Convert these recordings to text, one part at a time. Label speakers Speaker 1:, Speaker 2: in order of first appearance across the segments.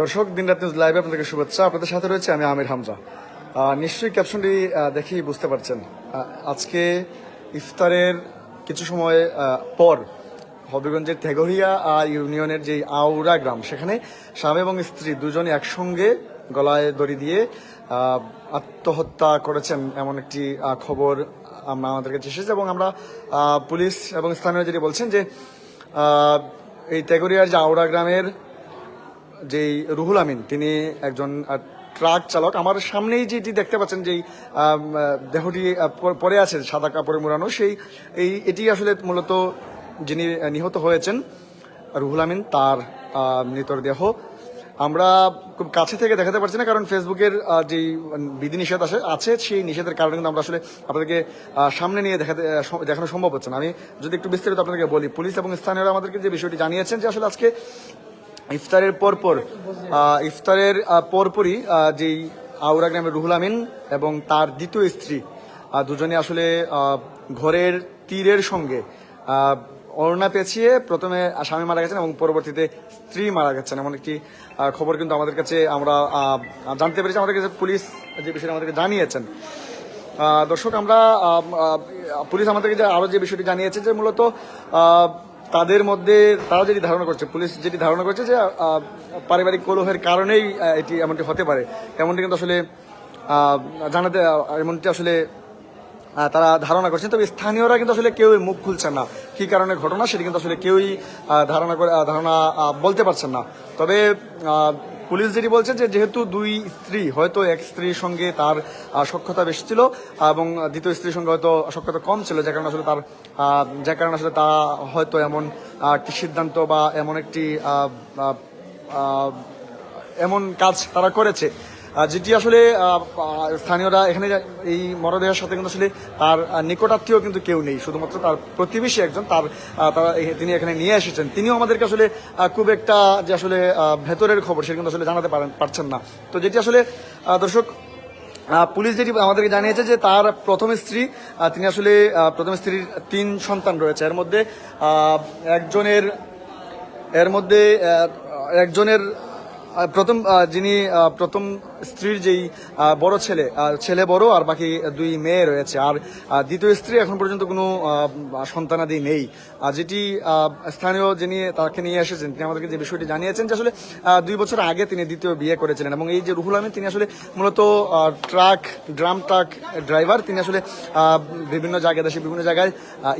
Speaker 1: দর্শক দিনরাত নিউজ লাইভে আপনাদেরকে শুভেচ্ছা। আপনাদের সাথে রয়েছে আমি আমির হামজা। নিশ্চয়ই ক্যাপশনটি দেখেই বুঝতে পারছেন। আজকে ইফতারের কিছু সময় পর হবিগঞ্জের তেগরিয়া ইউনিয়নের যে আউরা গ্রাম, সেখানে স্বামী এবং স্ত্রী দুজনে একসঙ্গে গলায় দড়ি দিয়ে আত্মহত্যা করেছেন এমন একটি খবর আমাদের কাছে এসেছে। এবং আমরা পুলিশ এবং স্থানীয় যেটি বলছেন যে এই তেগরিয়ার যে আউরা গ্রামের যেই রুহুল আমিন তিনি একজন ট্রাক চালক। আমার সামনেই যেটি দেখতে পাচ্ছেন যেই দেহটি আহ, প- পড়ে আছে সাদা কাপড়ে মোড়ানো সেই এই এটি আসলে মূলত যিনি নিহত হয়েছেন রুহুল আমিন তার মৃতদেহ আমরা খুব কাছে থেকে দেখাতে পারছি না কারণ ফেসবুকের যেই বিধিনিষেধ আছে আছে সেই নিষেধের কারণে কিন্তু আমরা আসলে আপনাদেরকে সামনে নিয়ে দেখাতে দেখানো সম্ভব হচ্ছে না। আমি যদি একটু বিস্তারিত আপনাদেরকে বলি পুলিশ এবং স্থানীয়রা আমাদেরকে যে বিষয়টি জানিয়েছেন যে আসলে আজকে ইফতারের পরপর ইফতারের পরপরই যেই আউরা গ্রামের রুহুল আমিন এবং তার দ্বিতীয় স্ত্রী দুজনে আসলে ঘরের তীরের সঙ্গে ওড়না পেঁচিয়ে প্রথমে স্বামী মারা গেছেন এবং পরবর্তীতে স্ত্রী মারা গেছেন। এমন একটি খবর কিন্তু আমাদের কাছে আমরা জানতে পেরেছি, আমাদের কাছে পুলিশ যে বিষয়টা আমাদেরকে জানিয়েছেন। দর্শক, আমরা পুলিশ আমাদেরকে যে আরও যে বিষয়টি জানিয়েছে যে মূলত তাদের মধ্যে তারা যেটি ধারণা করছে, পুলিশ যেটি ধারণা করছে যে পারিবারিক কলহের কারণেই এটি এমনটি হতে পারে। এমনটি কিন্তু আসলে জানাতে এমনটি আসলে তারা ধারণা করছেন। তবে স্থানীয়রা কিন্তু আসলে কেউই মুখ খুলছেন না। কি কারণে ঘটনা সেটি কিন্তু আসলে কেউই ধারণা করে ধারণা বলতে পারছেন না। তবে পুলিশ যেটি বলছে যে যেহেতু দুই স্ত্রী, হয়তো এক স্ত্রীর সঙ্গে তার সক্ষতা বেশি ছিল এবং দ্বিতীয় স্ত্রীর সঙ্গে হয়তো সক্ষতা কম ছিল যে কারণে আসলে তার যে কারণে আসলে তা হয়তো এমন একটি সিদ্ধান্ত বা এমন একটি এমন কাজ তারা করেছে। যেটি আসলে স্থানীয়রা এখানে এই মরদেহের সাথে কিন্তু আসলে তার নিকটাত্মীয় কিন্তু কেউ নেই। শুধুমাত্র তার প্রতিবেশী একজন, তার তিনি এখানে নিয়ে এসেছেন। তিনিও আমাদেরকে আসলে খুব একটা যে আসলে ভেতরের খবর সেটা কিন্তু আসলে জানাতে পারেন পারছেন না। তো যেটি আসলে দর্শক পুলিশ যেটি আমাদেরকে জানিয়েছে যে তার প্রথম স্ত্রী তিনি আসলে প্রথম স্ত্রীর তিন সন্তান রয়েছে। এর মধ্যে একজনের, এর মধ্যে একজনের প্রথম যিনি প্রথম স্ত্রীর যেই বড় ছেলে ছেলে বড় আর বাকি দুই মেয়ে রয়েছে। আর দ্বিতীয় স্ত্রী এখন পর্যন্ত কোনো সন্তানাদি নেই। যেটি স্থানীয় যিনি তাকে নিয়ে এসেছেন, তিনি আমাদেরকে যে বিষয়টি জানিয়েছেন যে আসলে দুই বছর আগে তিনি দ্বিতীয় বিয়ে করেছিলেন এবং এই যে রুহুল আমিন, তিনি আসলে মূলত ট্রাক, ড্রাম ট্রাক ড্রাইভার। তিনি আসলে বিভিন্ন জায়গায় দেশে বিভিন্ন জায়গায়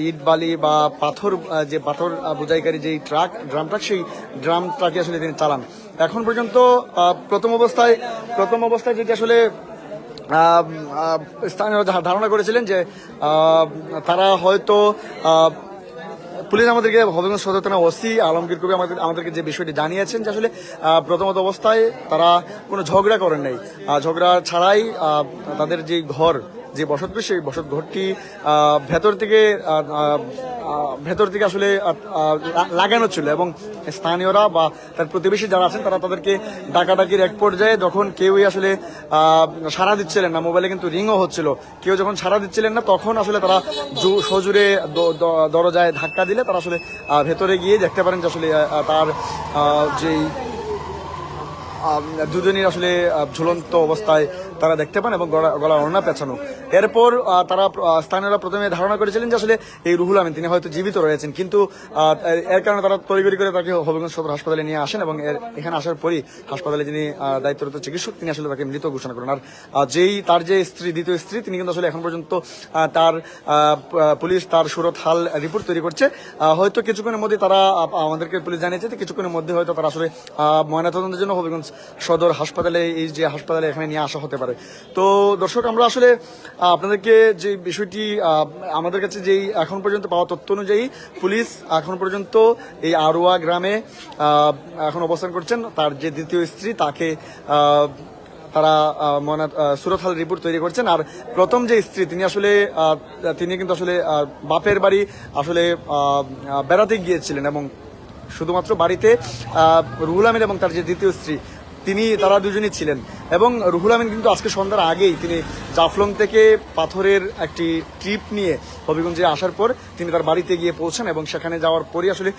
Speaker 1: ইট, বালি বা পাথর যে পাথর বোঝাইকারী যেই ট্রাক, ড্রাম ট্রাক, সেই ড্রাম ট্রাকে আসলে তিনি চালান। এখন পর্যন্ত প্রথম অবস্থায় প্রথম অবস্থায় যেটি আসলে স্থানীয় ধারণা করেছিলেন যে তারা হয়তো পুলিশ আমাদেরকে হবিগঞ্জ সদর থানা ওসি আলমগীর কবি আমাদের, আমাদেরকে যে বিষয়টি জানিয়েছেন যে আসলে প্রথমত অবস্থায় তারা কোনো ঝগড়া করেন নাই। ঝগড়া ছাড়াই তাদের যে ঘর যে বসত সেই বসত ঘরটি ভেতর থেকে ভেতর থেকে আসলে লাগানো ছিল এবং স্থানীয়রা বা তার প্রতিবেশী যারা আছেন তারা তাদেরকে ডাকাডাকির এক পর্যায়ে যখন কেউই আসলে সাড়া দিচ্ছিলেন না মোবাইলে কিন্তু রিংও হচ্ছিল কেউ যখন সাড়া দিচ্ছিলেন না তখন আসলে তারা সজোরে দরজায় ধাক্কা দিলে তারা আসলে ভেতরে গিয়ে দেখতে পারেন যে আসলে তার যেই আহ, দুজনই আসলে ঝুলন্ত অবস্থায় তারা দেখতে পান এবং গলা ওড়না পেঁচানো এরপর তারা স্থানীয়রা প্রথমে ধারণা করেছিলেন যে আসলে এই রুহুল আমিন, তিনি হয়তো জীবিত রয়েছেন। কিন্তু এর কারণে তারা তড়িগড়ি করে তাকে হবিগঞ্জ সদর হাসপাতালে নিয়ে আসেন এবং এখানে আসার পরই হাসপাতালে যিনি দায়িত্বরত চিকিৎসক, তিনি আসলে তাকে মৃত ঘোষণা করেন। আর যেই তার যে স্ত্রী, দ্বিতীয় স্ত্রী, তিনি কিন্তু আসলে এখন পর্যন্ত তার পুলিশ তার সুরত হাল রিপোর্ট তৈরি করছে। হয়তো কিছুক্ষণের মধ্যে তারা আমাদেরকে পুলিশ জানিয়েছে যে কিছুক্ষণের মধ্যে হয়তো তারা আসলে ময়নাতদন্তের জন্য হবিগঞ্জ সদর হাসপাতালে, এই যে হাসপাতালে এখানে নিয়ে আসা হতে পারে। তো দর্শক আমরা আসলে আপনাদেরকে যে বিষয়টি আমাদের কাছে যেই এখন পর্যন্ত পাওয়া তথ্য অনুযায়ী পুলিশ এখন পর্যন্ত এই আরোয়া গ্রামে এখন অবস্থান করছেন। তার যে দ্বিতীয় স্ত্রী তাকে তারা আহ, ময়না সুরত হাল রিপোর্ট তৈরি করছেন। আর প্রথম যে স্ত্রী তিনি আসলে তিনি কিন্তু আসলে বাপের বাড়ি আসলে বেড়াতে গিয়েছিলেন এবং শুধুমাত্র বাড়িতে রুহুল আমিন এবং তার যে দ্বিতীয় স্ত্রী তিনি তারা দুজনই ছিলেন। এবং রুহুল আমিন কিন্তু আজকে সন্ধ্যার আগেই তিনি জাফলং থেকে পাথরের একটি ট্রিপ নিয়ে হবিগঞ্জে আসার পর তিনি তার বাড়িতে গিয়ে পৌঁছান এবং সেখানে যাওয়ার পরই আসলে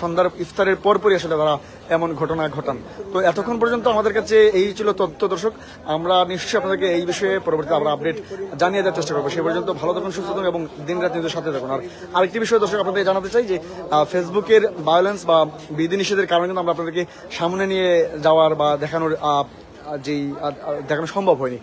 Speaker 1: সন্ধ্যার ইফতারের পরপরই আসলে তারা এমন ঘটনা ঘটান। তো এতক্ষণ পর্যন্ত আমাদের কাছে এই ছিল তথ্য দর্শক। আমরা নিশ্চয়ই আপনাদেরকে এই বিষয়ে পরবর্তীতে আমরা আপডেট জানিয়ে দেওয়ার চেষ্টা করব। সেই পর্যন্ত ভালো থাকুন, সুস্থ থাকুন এবং দিন রাত নিজের সাথে থাকুন। আর আরেকটি বিষয় দর্শক, আপনাদের জানাতে চাই যে ফেসবুকের ভায়োলেন্স বা বিধিনিষেধের কারণে কিন্তু আমরা আপনাদেরকে সামনে নিয়ে যাওয়ার বা দেখানোর যেই দেখানো সম্ভব হয়নি।